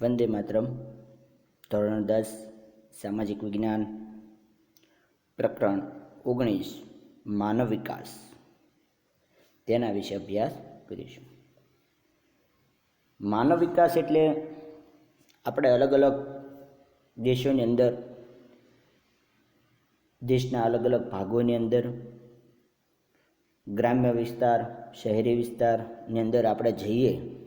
વંદે માતરમ, ધોરણ દસ, સામાજિક વિજ્ઞાન, પ્રકરણ ઓગણીસ, માનવ વિકાસ. તેના વિશે અભ્યાસ કરીશું. માનવ વિકાસ એટલે આપણે અલગ અલગ દેશોની અંદર, દેશના અલગ અલગ ભાગોની અંદર, ગ્રામ્ય વિસ્તાર, શહેરી વિસ્તારની અંદર આપણે જઈએ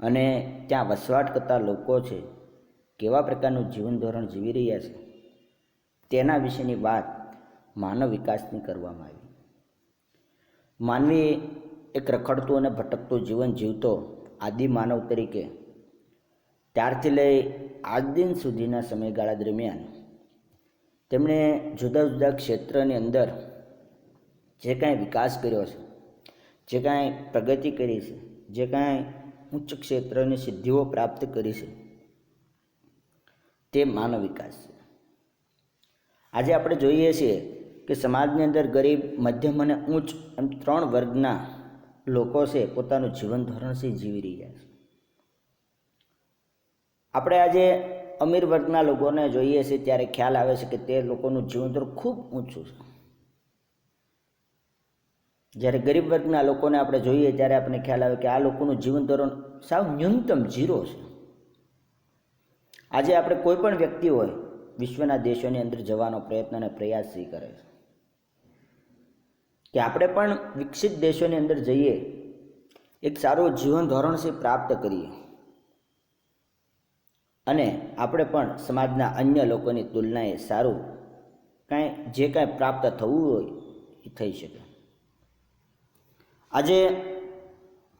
અને ત્યાં વસવાટ કરતા લોકો છે, કેવા પ્રકારનું જીવન ધોરણ જીવી રહ્યા છે, તેના વિશેની વાત માનવ વિકાસની કરવામાં આવી. માનવી એક રખડતું અને ભટકતું જીવન જીવતો આદિ માનવ તરીકે, ત્યારથી લઈ આજ દિન સુધીના સમયગાળા દરમિયાન, તેમણે જુદા જુદા ક્ષેત્રની અંદર જે કાંઈ વિકાસ કર્યો છે, જે કાંઈ પ્રગતિ કરી છે, જે કાંઈ ઉચ્ચ ક્ષેત્રની સિદ્ધિઓ પ્રાપ્ત કરી છે. તે માનવ વિકાસ છે. આજે આપણે જોઈએ છીએ કે સમાજની અંદર ગરીબ, મધ્યમ અને ઉચ્ચ એમ ત્રણ વર્ગના લોકો છે પોતાનું જીવન ધોરણથી જીવી રહ્યા છે. આપણે આજે અમીર વર્ગના લોકોને જોઈએ છીએ ત્યારે ખ્યાલ આવે છે કે તે લોકોનું જીવન ધોરણ ખૂબ ઊંચું છે. જ્યારે ગરીબ વર્ગના લોકોને આપણે જોઈએ ત્યારે આપણને ખ્યાલ આવે કે આ લોકોનું જીવન ધોરણ સાવ ન્યૂનતમ ઝીરો છે. આજે આપણે કોઈ પણ વ્યક્તિ હોય, વિશ્વના દેશોની અંદર જવાનો પ્રયત્ન અને પ્રયાસ કરે છે. કે આપણે પણ વિકસિત દેશોની અંદર જઈએ, એક સારું જીવન ધોરણથી પ્રાપ્ત કરીએ. અને આપણે પણ સમાજના અન્ય લોકોની તુલનાએ સારું કાંઈ જે કાંઈ પ્રાપ્ત થવું હોય એ થઈ શકે. આજે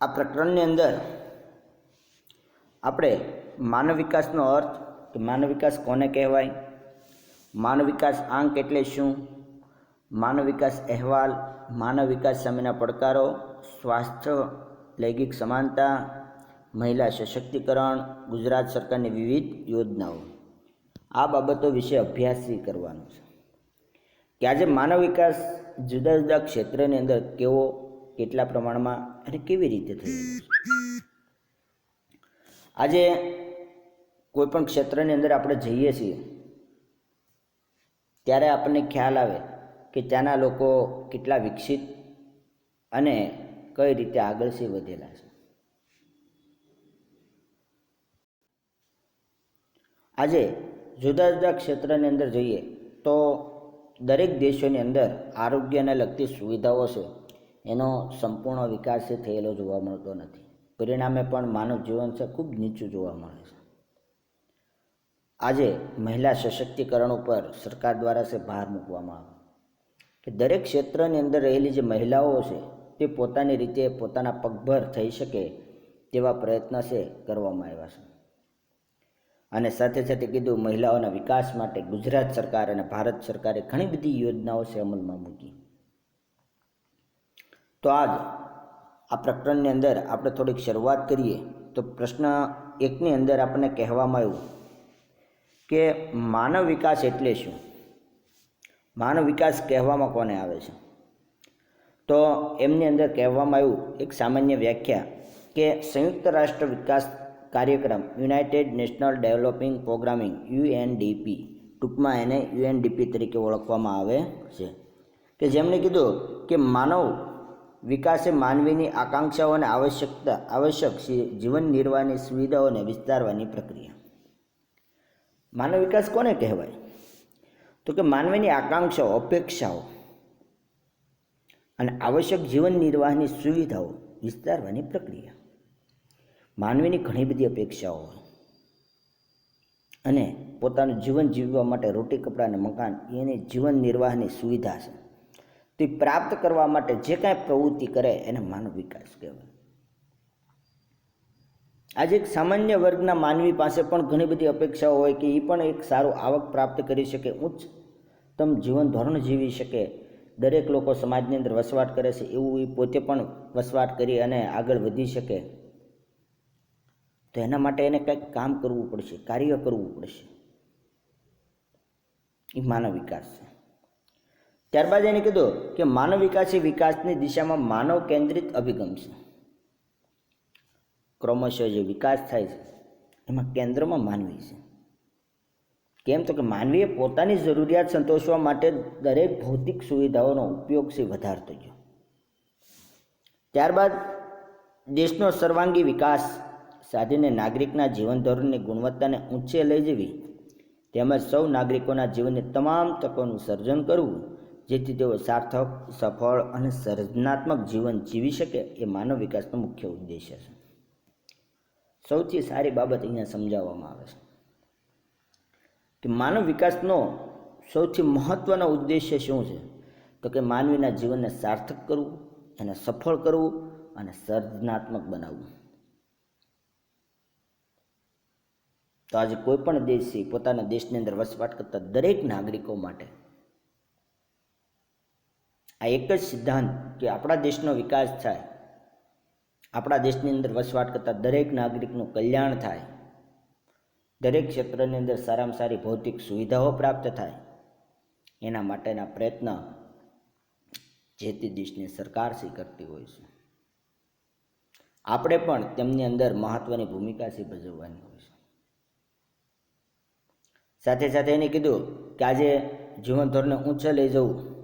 આ પ્રકરણની અંદર આપણે માનવ વિકાસનો અર્થ કે માનવ વિકાસ કોને કહેવાય? માનવ વિકાસ આંક એટલે શું? માનવ વિકાસ અહેવાલ, માનવ વિકાસ સામેના પડકારો, સ્વાસ્થ્ય, લૈંગિક સમાનતા, મહિલા સશક્તિકરણ, ગુજરાત સરકારની વિવિધ યોજનાઓ. આ બાબતો વિશે અભ્યાસ કરવાનો છે. કે આજે માનવ વિકાસ જુદા જુદા ક્ષેત્રની અંદર કેવો કેટલા પ્રમાણમાં અને કેવી રીતે થયું આજે કોઈ પણ ક્ષેત્રની અંદર આપણે જઈએ છીએ, ત્યારે આપણને ખ્યાલ આવે કે ત્યાંના લોકો કેટલા વિકસિત અને કઈ રીતે આગળ છે વધેલા છે. આજે જુદા જુદા ક્ષેત્રની અંદર જઈએ તો દરેક દેશોની અંદર આરોગ્યને લગતી સુવિધાઓ છે. એનો સંપૂર્ણ વિકાસ થયેલો જોવા મળતો નથી. પરિણામે પણ માનવ જીવન છે ખૂબ નીચું જોવા મળે છે. આજે મહિલા સશક્તિકરણ ઉપર સરકાર દ્વારા છે ભાર મૂકવામાં આવે કે દરેક ક્ષેત્રની અંદર રહેલી જે મહિલાઓ છે, તે પોતાની રીતે પોતાના પગભર થઈ શકે તેવા પ્રયત્ન છે કરવામાં આવ્યા છે. અને સાથે સાથે કીધું, મહિલાઓના વિકાસ માટે ગુજરાત સરકાર અને ભારત સરકારે ઘણી બધી યોજનાઓ છે અમલમાં મૂકી. તો આજ આ પ્રકરણની અંદર આપણે થોડીક શરૂઆત કરીએ. તો પ્રશ્ન એકની અંદર આપણને કહેવામાં આવ્યું કે માનવ વિકાસ એટલે શું? માનવ વિકાસ કહેવામાં કોને આવે છે? તો એમની અંદર કહેવામાં આવ્યું એક સામાન્ય વ્યાખ્યા કે સંયુક્ત રાષ્ટ્ર વિકાસ કાર્યક્રમ united national developing programming UNDP, ટૂંકમાં એને યુએનડીપી તરીકે ઓળખવામાં આવે છે. કે જેમણે કીધું કે માનવ વિકાસે માનવીની આકાંક્ષાઓ અને આવશ્યકતા, આવશ્યક જીવન નિર્વાહની સુવિધાઓને વિસ્તારવાની પ્રક્રિયા. માનવ વિકાસ કોને કહેવાય? તો કે માનવીની આકાંક્ષાઓ, અપેક્ષાઓ અને આવશ્યક જીવન નિર્વાહની સુવિધાઓ વિસ્તારવાની પ્રક્રિયા. માનવીની ઘણી બધી અપેક્ષાઓ અને પોતાનું જીવન જીવવા માટે રોટી, કપડાં અને મકાન, એની જીવન નિર્વાહની સુવિધા છે. તે પ્રાપ્ત કરવા માટે જે કાંઈ પ્રવૃત્તિ કરે એને માનવ વિકાસ કહેવાય. આજે એક સામાન્ય વર્ગના માનવી પાસે પણ ઘણી બધી અપેક્ષાઓ હોય કે એ પણ એક સારું આવક પ્રાપ્ત કરી શકે ઉચ્ચતમ જીવન ધોરણ જીવી શકે. દરેક લોકો સમાજની અંદર વસવાટ કરે છે, એવું એ પોતે પણ વસવાટ કરી અને આગળ વધી શકે. તો એના માટે એને કંઈક કામ કરવું પડશે, કાર્ય કરવું પડશે. એ માનવ વિકાસ છે. ત્યારબાદ એને કીધું કે માનવ વિકાસ એ વિકાસની દિશામાં માનવ કેન્દ્રિત અભિગમ છે. ક્રમશઃ જે વિકાસ થાય છે, એમાં કેન્દ્રમાં માનવી છે. કેમ તો કે માનવીએ પોતાની જરૂરિયાત સંતોષવા માટે દરેક ભૌતિક સુવિધાઓનો ઉપયોગ છે, વધારતો ગયો. ત્યારબાદ દેશનો સર્વાંગી વિકાસ સાધીને નાગરિકના જીવન ધોરણની ગુણવત્તાને ઊંચે લઈ જવી, તેમજ સૌ નાગરિકોના જીવનની તમામ તકોનું સર્જન કરવું જેથી તેઓ સાર્થક, સફળ અને સર્જનાત્મક જીવન જીવી શકે એ માનવ વિકાસનો મુખ્ય ઉદ્દેશ્ય છે. સૌથી સારી બાબત અહીંયા સમજાવવામાં આવે છે કે માનવ વિકાસનો સૌથી મહત્ત્વનો ઉદ્દેશ્ય શું છે? તો કે માનવીના જીવનને સાર્થક કરવું, એને સફળ કરવું અને સર્જનાત્મક બનાવવું. તો આજે કોઈ પણ દેશ પોતાના દેશની અંદર વસવાટ કરતા દરેક નાગરિકો માટે આ એક જ સિદ્ધાંત કે આપણા દેશનો વિકાસ થાય, આપણા દેશની અંદર વસવાટ કરતા દરેક નાગરિકનું કલ્યાણ થાય, દરેક ક્ષેત્રની અંદર સારામાં સારી ભૌતિક સુવિધાઓ પ્રાપ્ત થાય, એના માટેના પ્રયત્ન જે તે દેશની સરકાર શ્રી કરતી હોય છે. આપણે પણ તેમની અંદર મહત્ત્વની ભૂમિકા સી ભજવવાની હોય છે. સાથે સાથે એને કીધું કે આજે જીવન ધોરણને ઊંચે લઈ જવું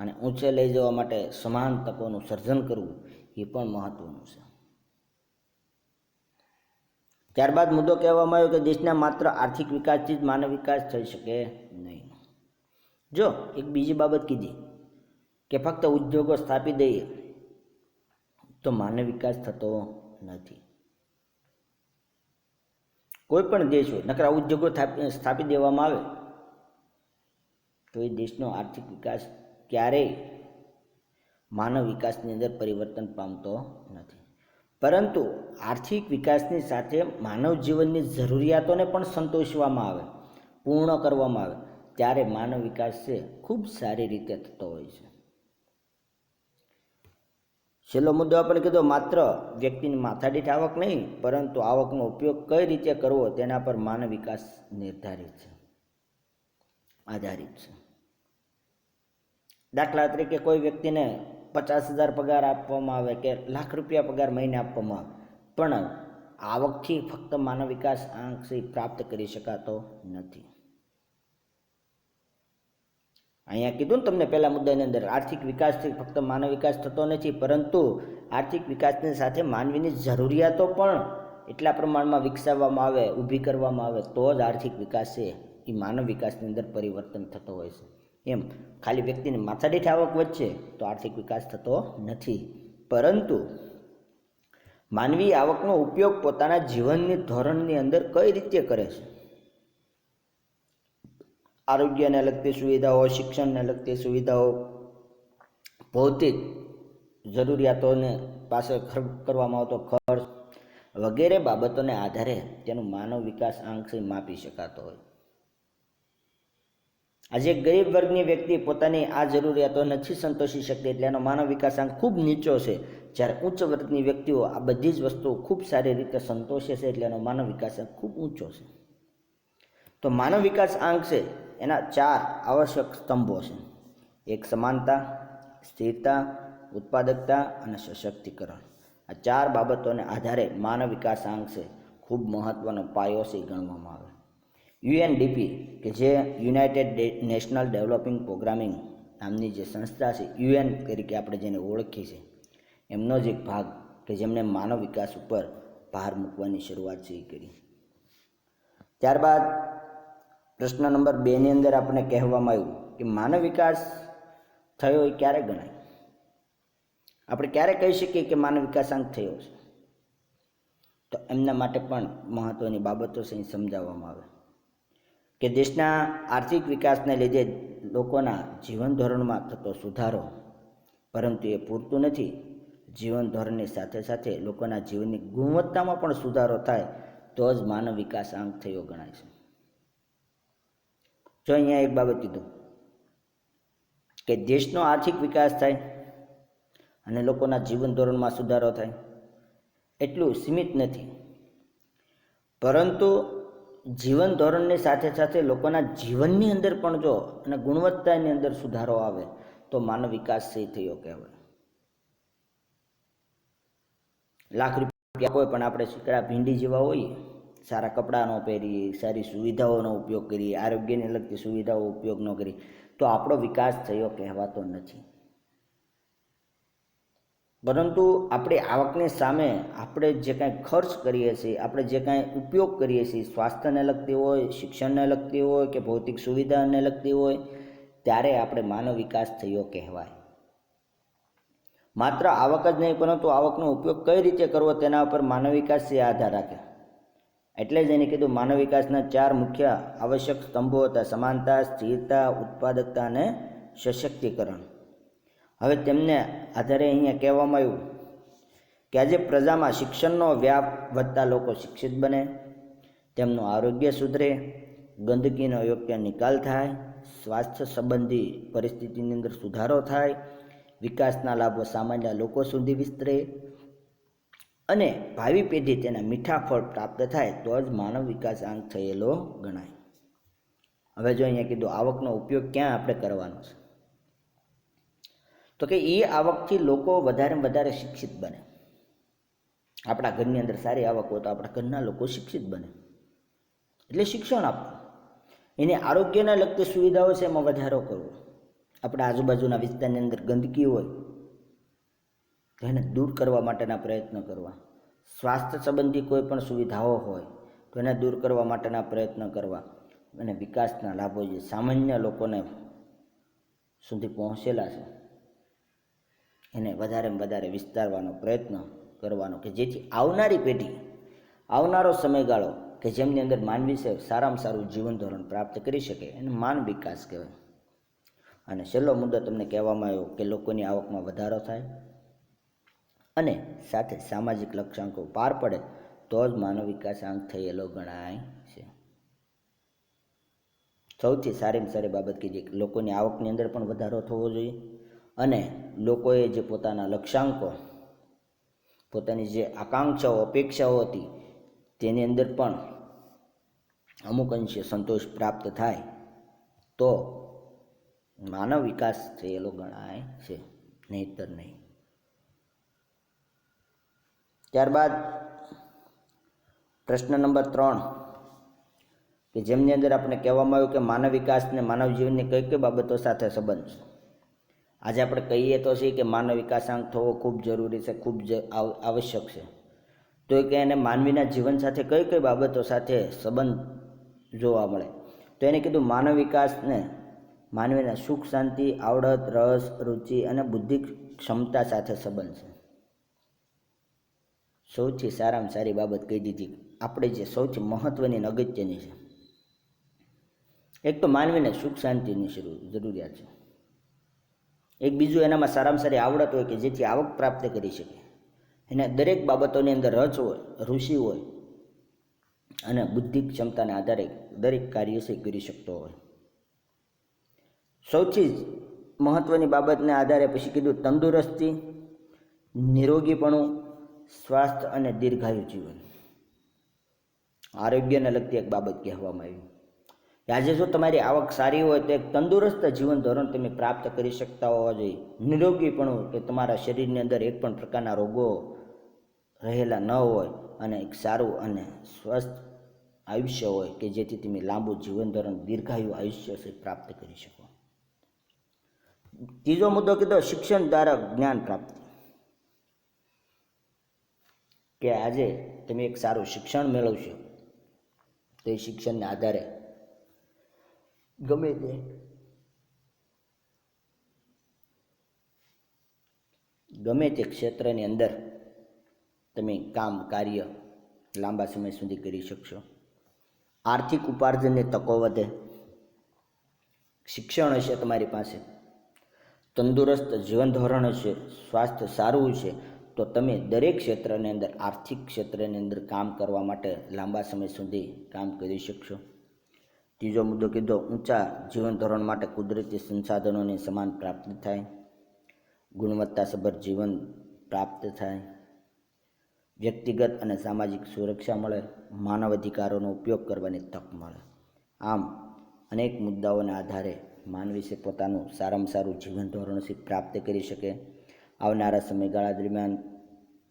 અને ઊંચે લઈ જવા માટે સમાન તકોનું સર્જન કરવું એ પણ મહત્ત્વનું છે. ત્યારબાદ મુદ્દો કહેવામાં આવ્યો કે દેશના માત્ર આર્થિક વિકાસથી જ માનવ વિકાસ થઈ શકે નહીં. જો એક બીજી બાબત કીધી કે ફક્ત ઉદ્યોગો સ્થાપી દઈએ તો માનવ વિકાસ થતો નથી. કોઈ પણ દેશ હોય, નકરા ઉદ્યોગો થાપી- સ્થાપી દેવામાં આવે તો એ દેશનો આર્થિક વિકાસ ક્યારેય માનવ વિકાસની અંદર પરિવર્તન પામતો નથી. પરંતુ આર્થિક વિકાસની સાથે માનવ જીવનની જરૂરિયાતોને પણ સંતોષવામાં આવે, પૂર્ણ કરવામાં આવે, ત્યારે માનવ વિકાસ છે, ખૂબ સારી રીતે થતો હોય છે. છેલ્લો મુદ્દો આપણે કીધો, માત્ર વ્યક્તિની માથાદીઠ આવક નહીં, પરંતુ આવકનો ઉપયોગ કઈ રીતે કરવો તેના પર માનવ વિકાસ નિર્ધારિત છે, આધારિત છે. દાખલા તરીકે કોઈ વ્યક્તિને પચાસ હજાર પગાર આપવામાં આવે કે લાખ રૂપિયા પગાર મહિને આપવામાં આવે, પણ આવકથી ફક્ત માનવ વિકાસ આંકથી પ્રાપ્ત કરી શકાતો નથી. અહીંયા કીધું ને તમને પહેલા મુદ્દાની અંદર, આર્થિક વિકાસથી ફક્ત માનવ વિકાસ થતો નથી, પરંતુ આર્થિક વિકાસની સાથે માનવીની જરૂરિયાતો પણ એટલા પ્રમાણમાં વિકસાવવામાં આવે, ઊભી કરવામાં આવે, તો જ આર્થિક વિકાસ છે એ માનવ વિકાસની અંદર પરિવર્તન થતો હોય છે. એમ. ખાલી વ્યક્તિની માથાદીઠ આવક વચ્ચે તો આર્થિક વિકાસ થતો નથી. પરંતુ માનવી આવકનો ઉપયોગ પોતાના જીવનની ધોરણની અંદર કઈ રીતે કરે છે? આરોગ્યને લગતી સુવિધાઓ, શિક્ષણને લગતી સુવિધાઓ, ભૌતિક જરૂરિયાતોને પાસે ખર્ચ કરવામાં આવતો ખર્ચ વગેરે બાબતોને આધારે તેનું માનવ વિકાસ આંકથી માપી શકાતો હોય. આજે ગરીબ વર્ગની વ્યક્તિ પોતાની આ જરૂરિયાતો નથી સંતોષી શકતી એટલે એનો માનવ વિકાસાંક ખૂબ નીચો છે. જ્યારે ઉચ્ચ વર્ગની વ્યક્તિઓ આ બધી જ વસ્તુઓ ખૂબ સારી રીતે સંતોષે છે એટલે એનો માનવ વિકાસાંક ખૂબ ઊંચો છે. તો માનવ વિકાસ આંક છે, એના ચાર આવશ્યક સ્તંભો છે. એક સમાનતા, સ્થિરતા, ઉત્પાદકતા અને સશક્તિકરણ. આ ચાર બાબતોને આધારે માનવ વિકાસ આંક છે, ખૂબ મહત્ત્વનો પાયો છે ગણવામાં આવે યુએનડીપી, કે જે યુનાઇટેડ નેશનલ ડેવલપિંગ પ્રોગ્રામિંગ નામની જે સંસ્થા છે, યુએન તરીકે આપણે જેને ઓળખીએ છીએ, એમનો જ એક ભાગ કે જેમણે માનવ વિકાસ ઉપર ભાર મૂકવાની શરૂઆત છે એ કરી. ત્યારબાદ પ્રશ્ન નંબર બેની અંદર આપણે કહેવામાં આવ્યું કે માનવ વિકાસ થયો એ ક્યારે ગણાય? આપણે ક્યારે કહી શકીએ કે માનવ વિકાસાંક થયો છે? તો એમના માટે પણ મહત્ત્વની બાબતો છે સમજાવવામાં આવે. કે દેશના આર્થિક વિકાસને લીધે લોકોના જીવન ધોરણમાં થતો સુધારો, પરંતુ એ પૂરતું નથી. જીવન ધોરણની સાથે સાથે લોકોના જીવનની ગુણવત્તામાં પણ સુધારો થાય, તો જ માનવ વિકાસ આંક થયો ગણાય છે. જો અહીંયા એક બાબત કીધું કે દેશનો આર્થિક વિકાસ થાય અને લોકોના જીવન ધોરણમાં સુધારો થાય, એટલું સીમિત નથી. પરંતુ જીવન ધોરણની સાથે સાથે લોકોના જીવનની અંદર પણ જો અને ગુણવત્તાની અંદર સુધારો આવે, તો માનવ વિકાસ સહી થયો કહેવાય. લાખ રૂપિયા હોય પણ આપણે શીકડા ભીંડી જેવા હોઈએ, સારા કપડાનો પહેરીએ, સારી સુવિધાઓનો ઉપયોગ કરીએ, આરોગ્યને લગતી સુવિધાઓ ઉપયોગ ન કરીએ, તો આપણો વિકાસ થયો કહેવાતો નથી. પરંતુ આપણી આવકની સામે આપણે જે કાંઈ ખર્ચ કરીએ છીએ, આપણે જે કાંઈ ઉપયોગ કરીએ છીએ, સ્વાસ્થ્યને લગતી હોય, શિક્ષણને લગતી હોય કે ભૌતિક સુવિધાને લગતી હોય, ત્યારે આપણે માનવ વિકાસ થયો કહેવાય. માત્ર આવક જ નહીં, પરંતુ આવકનો ઉપયોગ કઈ રીતે કરવો તેના ઉપર માનવ વિકાસ છે આધાર રાખે એટલે જ એને કીધું, માનવ વિકાસના ચાર મુખ્ય આવશ્યક સ્તંભો હતા, સમાનતા, સ્થિરતા, ઉત્પાદકતા અને સશક્તિકરણ. હવે તેમને આધારે અહીંયા કહેવામાં આવ્યું કે આજે પ્રજામાં શિક્ષણનો વ્યાપ વધતા લોકો શિક્ષિત બને, તેમનું આરોગ્ય સુધરે, ગંદકીનો યોગ્ય નિકાલ થાય, સ્વાસ્થ્ય સંબંધી પરિસ્થિતિની અંદર સુધારો થાય, વિકાસના લાભો સામાન્ય લોકો સુધી વિસ્તરે અને ભાવિ પેઢી તેના મીઠા ફળ પ્રાપ્ત થાય તો જ માનવ વિકાસ આંક થયેલો ગણાય. હવે જો અહીંયા કીધું આવકનો ઉપયોગ ક્યાં આપણે કરવાનો છે? તો કે એ આવકથી લોકો વધારે ને વધારે શિક્ષિત બને. આપણા ઘરની અંદર સારી આવક હોય તો આપણા ઘરના લોકો શિક્ષિત બને. એટલે શિક્ષણ આપવું. એને આરોગ્યને લગતી સુવિધાઓ છે એમાં વધારો કરવો. આપણા આજુબાજુના વિસ્તારની અંદર ગંદકી હોય તો એને દૂર કરવા માટેના પ્રયત્ન કરવા. સ્વાસ્થ્ય સંબંધી કોઈ પણ સુવિધાઓ હોય તો એને દૂર કરવા માટેના પ્રયત્ન કરવા. અને વિકાસના લાભો જે સામાન્ય લોકોને સુધી પહોંચેલા છે. એને વધારે વધારે વિસ્તારવાનો પ્રયત્ન કરવાનો કે જેથી આવનારી પેઢી, આવનારો સમયગાળો કે જેમની અંદર માનવી છે, સારામાં સારું જીવન ધોરણ પ્રાપ્ત કરી શકે એને માન વિકાસ કહેવાય. અને છેલ્લો મુદ્દો તમને કહેવામાં આવ્યો કે લોકોની આવકમાં વધારો થાય અને સાથે સામાજિક લક્ષ્યાંકો પાર પડે તો જ માનવ વિકાસ આંક થયેલો ગણાય છે. સૌથી સારીમાં સારી બાબત કે જે લોકોની આવકની અંદર પણ વધારો થવો જોઈએ. અને લોકોએ જે પોતાના લક્ષ્યાંકો, પોતાની જે આકાંક્ષાઓ, અપેક્ષાઓ હતી, તેની અંદર પણ અમુક અંશે સંતોષ પ્રાપ્ત થાય, તો માનવ વિકાસ થયેલો ગણાય છે, નહીતર નહીં. ત્યારબાદ પ્રશ્ન નંબર ત્રણ, કે જેમની અંદર આપણે કહેવામાં આવ્યું કે માનવ વિકાસને માનવ જીવનની કઈ કઈ બાબતો સાથે સંબંધ છે? આજે આપણે કહીએ તો છીએ કે માનવ વિકાસાંક થવો ખૂબ જરૂરી છે, ખૂબ આવશ્યક છે. તો એ કે એને માનવીના જીવન સાથે કઈ કઈ બાબતો સાથે સંબંધ જોવા મળે? તો એને કીધું માનવ વિકાસને માનવીના સુખ, શાંતિ, આવડત, રસ, રુચિ અને બુદ્ધિ ક્ષમતા સાથે સંબંધ છે. સૌથી સારામાં સારી બાબત કહી દીધી આપણે જે સૌથી મહત્ત્વની અગત્યની છે. એક તો માનવીને સુખ, શાંતિની જરૂરિયાત છે. એક બીજું એનામાં સારામાં સારી આવડત હોય કે જેથી આવક પ્રાપ્ત કરી શકે. એને દરેક બાબતોની અંદર રચ હોય ઋષિ હોય અને બુદ્ધિ ક્ષમતાના આધારે દરેક કાર્ય છે કરી શકતો હોય. સૌથી જ મહત્ત્વની બાબતને આધારે પછી કીધું તંદુરસ્તી, નિરોગીપણું, સ્વાસ્થ્ય અને દીર્ઘાયુ જીવન. આરોગ્યને લગતી એક બાબત કહેવામાં આવી. આજે જો તમારી આવક સારી હોય તો એક તંદુરસ્ત જીવન ધોરણ તમે પ્રાપ્ત કરી શકતા હોવા જોઈએ. નિરોગીપણું કે તમારા શરીરની અંદર એક પણ પ્રકારના રોગો રહેલા ન હોય અને એક સારું અને સ્વસ્થ આયુષ્ય હોય કે જેથી તમે લાંબુ જીવન ધોરણ, દીર્ઘાયુ આયુષ્ય પ્રાપ્ત કરી શકો. ત્રીજો મુદ્દો કીધો, શિક્ષણ દ્વારા જ્ઞાન પ્રાપ્તિ. કે આજે તમે એક સારું શિક્ષણ મેળવશો, તો એ શિક્ષણને આધારે ગમે તે. ગમે તે ક્ષેત્રની અંદર તમે કામ, કાર્ય લાંબા સમય સુધી કરી શકશો. આર્થિક ઉપાર્જનની તકો વધે. શિક્ષણ હશે તમારી પાસે. તંદુરસ્ત જીવન ધોરણ હશે. સ્વાસ્થ્ય સારું છે તો તમે દરેક ક્ષેત્રની અંદર, આર્થિક ક્ષેત્રની અંદર કામ કરવા માટે લાંબા સમય સુધી કામ કરી શકશો. ત્રીજો મુદ્દો કીધો, ઊંચા જીવન ધોરણ માટે કુદરતી સંસાધનોની સમાન પ્રાપ્તિ થાય. ગુણવત્તાસભર જીવન પ્રાપ્ત થાય. વ્યક્તિગત અને સામાજિક સુરક્ષા મળે. માનવ અધિકારોનો ઉપયોગ કરવાની તક મળે. આમ, અનેક મુદ્દાઓના આધારે માનવી છે પોતાનું સારામાં સારું જીવન ધોરણ પ્રાપ્ત કરી શકે. આવનારા સમયગાળા દરમિયાન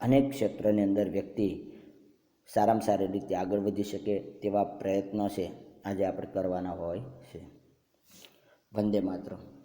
અનેક ક્ષેત્રની અંદર વ્યક્તિ સારામાં સારી રીતે આગળ વધી શકે તેવા પ્રયત્નો છે. આજે આપણે કરવાના હોય છે. વંદે માતરમ.